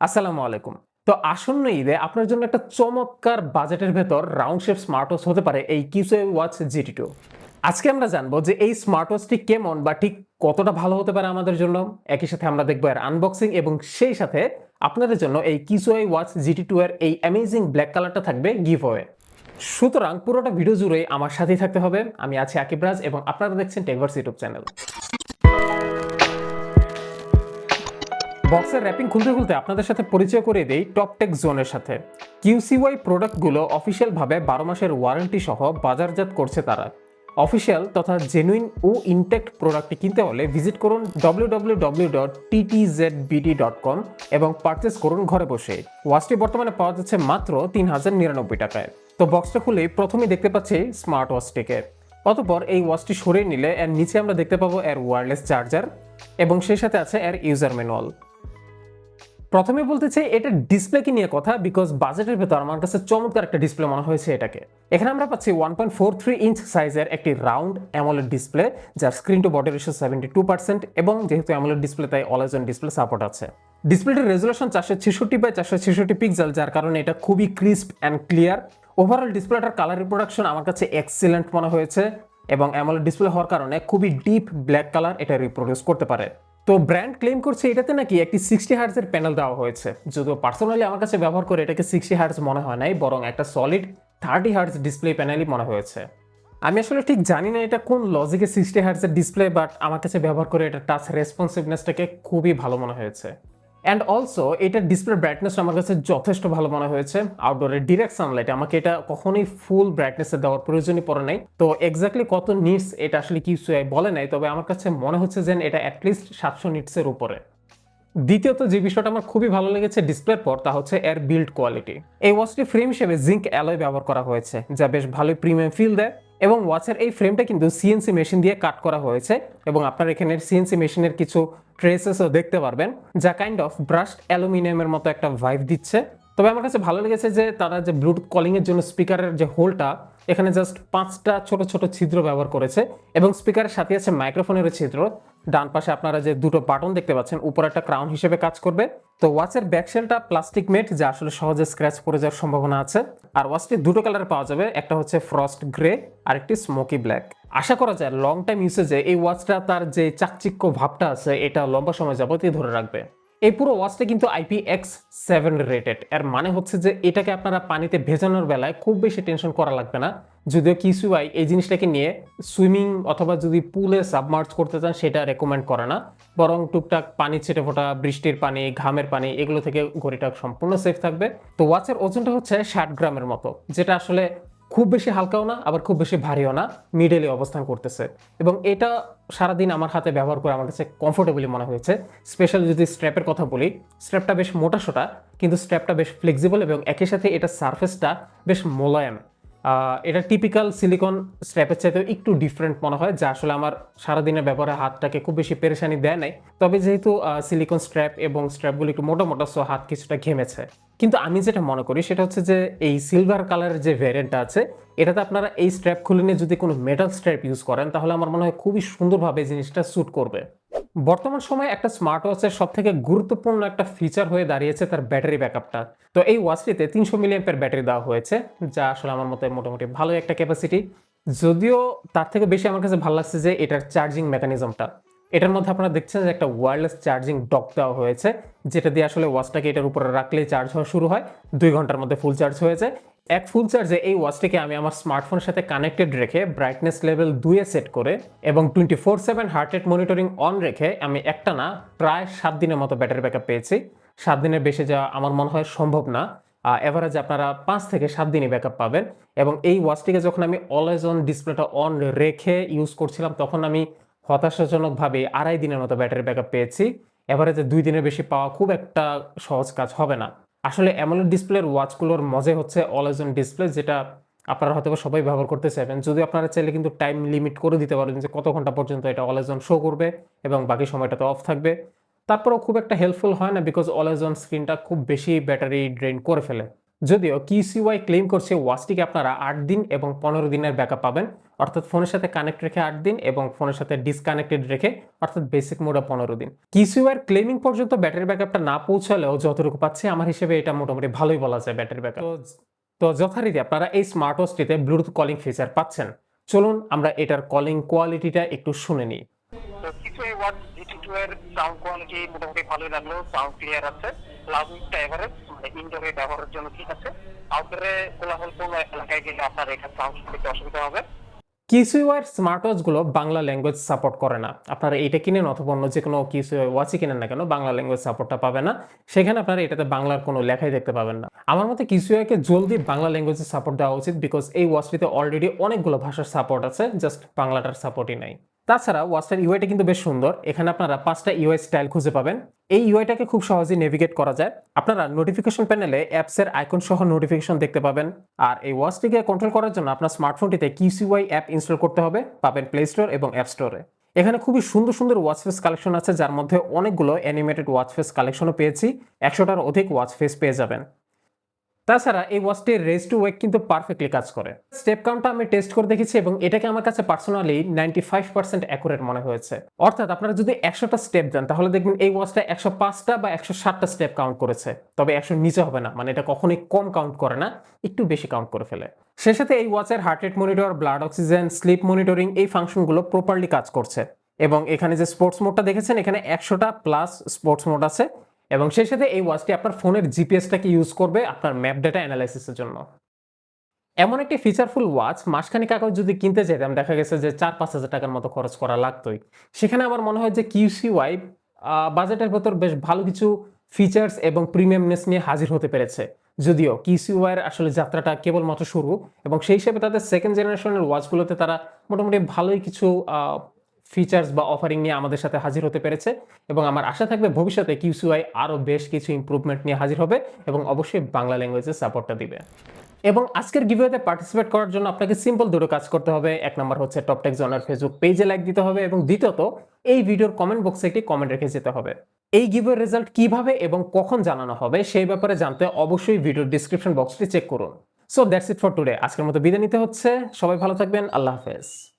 আসসালামু আলাইকুম। তো আসন্ন ঈদে আপনার জন্য একটা চমৎকার বাজেটের ভেতর রাউন্ড শেপ স্মার্ট ওয়াচ হতে পারে এই কিউসে ওয়াচ জিটি টু আজকে আমরা জানব যে এই স্মার্ট ওয়াচটি কেমন বা ঠিক কতটা ভালো হতে পারে আমাদের জন্য। একই সাথে আমরা দেখব এর আনবক্সিং এবং সেই সাথে আপনাদের জন্য এই কিসোয়াই ওয়াচ জিটি টু এর এই অ্যামেজিং ব্ল্যাক কালারটা থাকবে গিভ ওয়ে সুতরাং পুরোটা ভিডিও জুড়ে আমার সাথেই থাকতে হবে। আমি আছি আকিব রাজ এবং আপনারা দেখছেন টেকভার্স ইউটিউব চ্যানেল বক্সের র্যাপিং খুলতে খুলতে আপনাদের সাথে পরিচয় করে দেই টপ টেক জোনের সাথে। কিউসিওয়াই প্রোডাক্টগুলো অফিসিয়ালভাবে বারো মাসের ওয়ারেন্টি সহ বাজারজাত করছে তারা। অফিসিয়াল তথা জেনুইন ও ইনটেক্ট প্রোডাক্টটি কিনতে হলে ভিজিট করুন কম এবং পারচেস করুন ঘরে বসে। ওয়াচটি বর্তমানে পাওয়া যাচ্ছে মাত্র তিন হাজার নিরানব্বই টাকায়। তো বক্সটা খুলে প্রথমেই দেখতে পাচ্ছি স্মার্ট ওয়াচটিকে অতপর এই ওয়াচটি সরিয়ে নিলে এর নিচে আমরা দেখতে পাবো এর ওয়্যারলেস চার্জার এবং সেই সাথে আছে এর ইউজার ম্যানুয়াল প্রথমে বলতে চাই, এটা ডিসপ্লেকে নিয়ে কথা বিকজ বাজেটের ভেতর আমার কাছে চমৎকার একটা ডিসপ্লে মনে হয়েছে এটাকে। এখানে আমরা পাচ্ছি one point four three inch সাইজের একটি রাউন্ড অ্যামোলেড ডিসপ্লে যার screen to body ratio seventy two percent এবং যেহেতু অ্যামোলেড ডিসপ্লে তাই অল অন ডিসপ্লে সাপোর্ট আছে। ডিসপ্লেটির রেজুলেশন চারশো ছেষট্টি বাই চারশো ছেষট্টি পিক্সেল যার কারণে এটা খুবই ক্রিস্প অ্যান্ড ক্লিয়ার ওভারঅল ডিসপ্লেটার কালার রিপ্রোডাকশন আমার কাছে এক্সিলেন্ট মনে হয়েছে, এবং অ্যামোলেড ডিসপ্লে হওয়ার কারণে খুবই ডিপ ব্ল্যাক কালার এটা রিপ্রোডিউস করতে পারে। তো ব্র্যান্ড ক্লেম করছে এটাতে নাকি একটি সিক্সটি হার্টসের প্যানেল দেওয়া হয়েছে। যদিও পার্সোনালি আমার কাছে ব্যবহার করে এটাকে সিক্সটি হার্টস মনে হয় নাই, বরং একটা সলিড থার্টি হার্টস ডিসপ্লে প্যানেলই মনে হয়েছে। আমি আসলে ঠিক জানি না এটা কোন লজিকে সিক্সটি হার্টসের ডিসপ্লে বাট আমার কাছে ব্যবহার করে এটা টাচ রেসপন্সিভনেসটাকে খুবই ভালো মনে হয়েছে। অ্যান্ড অলসো এটার ডিসপ্লে ব্রাইটনেস আমার কাছে যথেষ্ট ভালো মনে হয়েছে। আউটডোরের ডিরেক্ট সানলাইট আমাকে এটা কখনোই ফুল ব্রাইটনেসে দেওয়ার প্রয়োজনই পড়ে নাই। তো এক্স্যাক্টলি কত নিটস এটা আসলে কি বলে নাই, তবে আমার কাছে মনে হচ্ছে যে এটা অ্যাটলিস্ট সাতশো নিটসের উপরে। দ্বিতীয়ত যে বিষয়টা আমার খুবই ভালো লেগেছে ডিসপ্লের পর তা হচ্ছে এর বিল্ড কোয়ালিটি এই ওয়াচটি ফ্রেম হিসেবে জিঙ্ক অ্যালয় ব্যবহার করা হয়েছে, যা বেশ ভালোই প্রিমিয়াম ফিল দেয়। এবং ওয়াচের এই ফ্রেমটা কিন্তু সিএনসি মেশিন দিয়ে কাট করা হয়েছে এবং আপনার এখানে সিএনসি মেশিনের কিছু ট্রেসেসও দেখতে পারবেন, যা কাইন্ড অফ ব্রাশড অ্যালুমিনিয়ামের মতো একটা ভাইভ দিচ্ছে। তবে আমার কাছে ভালো লেগেছে যে তারা যে ব্লুটুথ কলিংয়ের জন্য স্পিকারের যে হোলটা এখানে জাস্ট পাঁচটা ছোট ছোট ছিদ্র ব্যবহার করেছে এবং স্পিকারের সাথে আছে মাইক্রোফোনের ছিদ্র। ডান পাশে আপনারা যে দুটো বাটন দেখতে পাচ্ছেন, উপরে একটা ক্রাউন হিসেবে কাজ করবে। তো ওয়াচের ব্যাকশেলটা প্লাস্টিক মেট যা আসলে সহজে স্ক্র্যাচ পড়ে যাওয়ার সম্ভাবনা আছে। আর ওয়াচটি দুটো কালারে পাওয়া যাবে, একটা হচ্ছে ফ্রস্ট গ্রে আর একটি স্মোকি ব্ল্যাক আশা করা যায় লং টাইম ইউসেজে এই ওয়াচটা তার যে চাকচিক্য ভাবটা আছে, এটা লম্বা সময় যাবতীয় ধরে রাখবে। এই পুরো ওয়াচটা কিন্তু আইপি এক্স সেভেন রেটেড এর মানে হচ্ছে যে এটাকে আপনারা পানিতে ভেজানোর বেলায় খুব বেশি টেনশন করা লাগবে না। যদিও কিসুয়াই এই জিনিসটাকে নিয়ে সুইমিং অথবা যদি পুলে সাবমার্চ করতে চান সেটা রেকমেন্ড করে না। বরং টুকটাক পানি ছেটে ফোটা বৃষ্টির পানি, ঘামের পানি, এগুলো থেকে ঘড়িটা সম্পূর্ণ সেফ থাকবে। তো ওয়াচের ওজনটা হচ্ছে ষাট গ্রামের মতো, যেটা আসলে খুব বেশি হালকাও না, আবার খুব বেশি ভারীও না, মিডেলে অবস্থান করতেছে। এবং এটা সারাদিন আমার হাতে ব্যবহার করে আমার কাছে কমফোর্টেবলি মনে হয়েছে। স্পেশালি যদি স্ট্র্যাপের কথা বলি স্ট্র্যাপটা বেশ মোটা সোটা, কিন্তু স্ট্র্যাপটা বেশ ফ্লেক্সিবল এবং একই সাথে এটা সারফেসটা বেশ মোলায়েম। এটা টিপিক্যাল সিলিকন স্ট্র্যাপের চাইতেও একটু ডিফারেন্ট মনে হয়, যা আসলে আমার সারাদিনের ব্যবহারে হাতটাকে খুব বেশি পেরেশানি দেয় নাই। তবে যেহেতু সিলিকন স্ট্র্যাপ এবং স্ট্র্যাপগুলো একটু মোটা মোটা সো হাত কিছুটা ঘেমেছে। কিন্তু আমি যেটা মনে করি, সেটা হচ্ছে যে এই সিলভার কালারের যে ভ্যারিয়েন্টটা আছে, এটাতে আপনারা এই স্ট্র্যাপ খুলে নিয়ে যদি কোনো মেটাল স্ট্র্যাপ ইউজ করেন, তাহলে আমার মনে হয় খুবই সুন্দরভাবে জিনিসটা স্যুট করবে। বর্তমান সময়ে একটা স্মার্ট ওয়াচের সব থেকে গুরুত্বপূর্ণ একটা ফিচার হয়ে দাঁড়িয়েছে তার ব্যাটারি ব্যাকআপটা তো এই ওয়াচটিতে তিনশো মিলিয়াম্পের ব্যাটারি দেওয়া হয়েছে, যা আসলে আমার মতে মোটামুটি ভালো একটা ক্যাপাসিটি যদিও তার থেকে বেশি আমার কাছে ভালো লাগছে যে এটার চার্জিং মেকানিজমটা এটার মধ্যে আপনারা দেখছেন যে একটা ওয়্যারলেস চার্জিং ডক দেওয়া হয়েছে, যেটা দিয়ে আসলে ওয়াচটাকে এটার উপরে রাখলেই চার্জ হওয়া শুরু হয়। দুই ঘণ্টার মধ্যে ফুল চার্জ হয়ে যায়। এক ফুল চার্জে এই ওয়াচটিকে আমি আমার স্মার্টফোনের সাথে কানেক্টেড রেখে ব্রাইটনেস লেভেল দুয়ে সেট করে এবং twenty four seven heart rate monitoring on রেখে আমি একটা না প্রায় সাত দিনের মতো ব্যাটারি ব্যাকআপ পেয়েছি। সাত দিনের বেশি যাওয়া আমার মনে হয় সম্ভব না। এভারেজ আপনারা পাঁচ থেকে সাত দিনই ব্যাকআপ পাবেন এবং এই ওয়াচটিকে যখন আমি অলওয়েজ অন ডিসপ্লেটা অন রেখে ইউজ করছিলাম, তখন আমি হতাশাজনকভাবে আড়াই দিনের মতো ব্যাটারি ব্যাকআপ পেয়েছি। এভারেজে দুই দিনের বেশি পাওয়া খুব একটা সহজ কাজ হবে না। আসলে অ্যামোলেড ডিসপ্লের ওয়াচগুলোর মজাই হচ্ছে অলওয়েজ অন ডিসপ্লে যেটা আপনারা হয়তো সবাই ব্যবহার করতে চাইবেন। যদি আপনারা চাইলে কিন্তু টাইম লিমিট করে দিতে পারেন যে কত ঘণ্টা পর্যন্ত এটা অলওয়েজ অন শো করবে এবং বাকি সময়টা তো অফ থাকবে। তারপরেও খুব একটা হেল্পফুল হয় না বিকজ অলওয়েজ অন স্ক্রিনটা খুব বেশি ব্যাটারি ড্রেন করে ফেলে। যদিও কিউসিওয়াই ক্লেম করছে ওয়াচটিকে আপনারা আট দিন এবং পনেরো দিনের ব্যাকআপ পাবেন। অর্থাৎ ফোনের সাথে কানেক্ট রেখে আট দিন এবং ফোনের সাথে ডিসকানেক্টেড রেখে অর্থাৎ বেসিক মোডে পনেরো দিন। কিসিউআর ক্লেমিং পর্যন্ত ব্যাটারি ব্যাকআপটা না পৌঁছালেও যতটুকু পাচ্ছে আমার হিসেবে এটা মোটামুটি ভালোই বলা যায় ব্যাটারি ব্যাকআপ তো যথারীতি আপনারা এই স্মার্ট ওয়াচটিতে ব্লুটুথ কলিং ফিচার পাচ্ছেন। চলুন আমরা এটার কলিং কোয়ালিটিটা একটু শুনে নিই। কিছু জিটি টু এর সাউন্ড কোয়ালিটি মোটামুটি ভালোই লাগল সাউন্ড ক্লিয়ার আছে। লাউডটা এভারেজ। মানে ইনডোরে ব্যবহারের জন্য ঠিক আছে। আউটডোরে কোলাহল কোনো এলাকায় গেলে আপনার অসুবিধা হবে। কিসিওয়ার স্মার্ট ওয়াচগুলো বাংলা ল্যাঙ্গুয়েজ সাপোর্ট করে না। আপনারা কিনেন অথবা অন্য যে কোনো ওয়াচই কিনেন না কেন, বাংলা ল্যাঙ্গুয়েজ সাপোর্টটা পাবে না। সেখানে আপনারা এটাতে বাংলার কোনো লেখাই দেখতে পাবেন না। আমার মতে কিসিওয়ারকে জলদি বাংলা ল্যাঙ্গুয়েজে সাপোর্ট দেওয়া উচিত বিকজ এই ওয়াচটিতে অলরেডি অনেকগুলো ভাষার সাপোর্ট আছে জাস্ট বাংলাটার সাপোর্টই নাই। তাছাড়া ওয়াচটার ইউআইটা কিন্তু বেশ সুন্দর। এখানে আপনারা পাঁচটা ইউআই স্টাইল খুঁজে পাবেন। এই ইউআইটাকে খুব সহজেই নেভিগেট করা যায়। আপনারা নোটিফিকেশন প্যানেলে অ্যাপসের আইকন সহ নোটিফিকেশন দেখতে পাবেন। আর এই ওয়াচটিকে কন্ট্রোল করার জন্য আপনার স্মার্টফোনটিতে কিউসিওয়াই অ্যাপ ইনস্টল করতে হবে। পাবেন প্লে স্টোর এবং অ্যাপ স্টোরে এখানে খুবই সুন্দর সুন্দর ওয়াচ ফেস কালেকশন আছে, যার মধ্যে অনেকগুলো অ্যানিমেটেড ওয়াচ ফেস কালেকশনও পেয়েছি। একশোটার অধিক ওয়াচ ফেস পেয়ে যাবেন। তাছাড়া এই ওয়াচটির রেস টু ওয়েক কিন্তু পারফেক্টলি কাজ করে। স্টেপ কাউন্টটা আমি টেস্ট করে দেখেছি এবং এটাকে আমার কাছে personally ninety five percent accurate মনে হয়েছে। অর্থাৎ আপনারা যদি একশোটা স্টেপ দেন, তাহলে দেখবেন এই ওয়াচটা একশো পাঁচটা বা একশো ষাটটা স্টেপ কাউন্ট করেছে। তবে একশো নিচে হবে না মানে এটা কখনোই কম কাউন্ট করে না, একটু বেশি কাউন্ট করে ফেলে। সে সাথে এই ওয়াচের heart rate monitor blood oxygen sleep monitoring এই ফাংশনগুলো প্রপারলি কাজ করছে। এবং এখানে যে স্পোর্টস মোডটা দেখেছেন, এখানে একশোটা প্লাস স্পোর্টস মোড আছে। এবং সেই সাথে এই ওয়াচটি আপনার ফোনের জিপিএসটাকে ইউজ করবে আপনার ম্যাপ ডেটা অ্যানালাইসিসের জন্য। এমন একটি ফিচারফুল ওয়াচ মাসখানিক আগে যদি কিনতে যেতাম, দেখা গেছে যে চার পাঁচ হাজার টাকার মতো খরচ করা লাগতোই। সেখানে আমার মনে হয় যে কিউসি ওয়াই বাজেটের ভেতর বেশ ভালো কিছু ফিচার্স এবং প্রিমিয়ামনেস নিয়ে হাজির হতে পেরেছে। যদিও কিউসিওয়াইয়ের আসলে যাত্রাটা কেবলমাত্র শুরু এবং সেই হিসেবে তাদের সেকেন্ড জেনারেশনের ওয়াচগুলোতে তারা মোটামুটি ভালোই কিছু ফিচার্স বা অফারিং নিয়ে আমাদের সাথে হাজির হতে পেরেছে এবং আমার আশা থাকবে ভবিষ্যতে কিউসিওয়াই আরও বেশ কিছু ইম্প্রুভমেন্ট নিয়ে হাজির হবে এবং অবশ্যই বাংলা ল্যাঙ্গুয়েজের সাপোর্টটা দিবে। এবং আজকের গিভওয়েতে পার্টিসিপেট করার জন্য আপনাকে সিম্পল দুটো কাজ করতে হবে। এক নম্বর হচ্ছে টপটেক জনার ফেসবুক পেজে লাইক দিতে হবে এবং দ্বিতীয়ত এই ভিডিওর কমেন্ট বক্সে একটি কমেন্ট রেখে যেতে হবে। এই গিভওয়ের রেজাল্ট কীভাবে এবং কখন জানানো হবে সেই ব্যাপারে জানতে অবশ্যই ভিডিওর ডিসক্রিপশন বক্সটি চেক করুন। So that's it for today আজকের মতো বিদায় নিতে হচ্ছে। সবাই ভালো থাকবেন। আল্লাহ হাফেজ।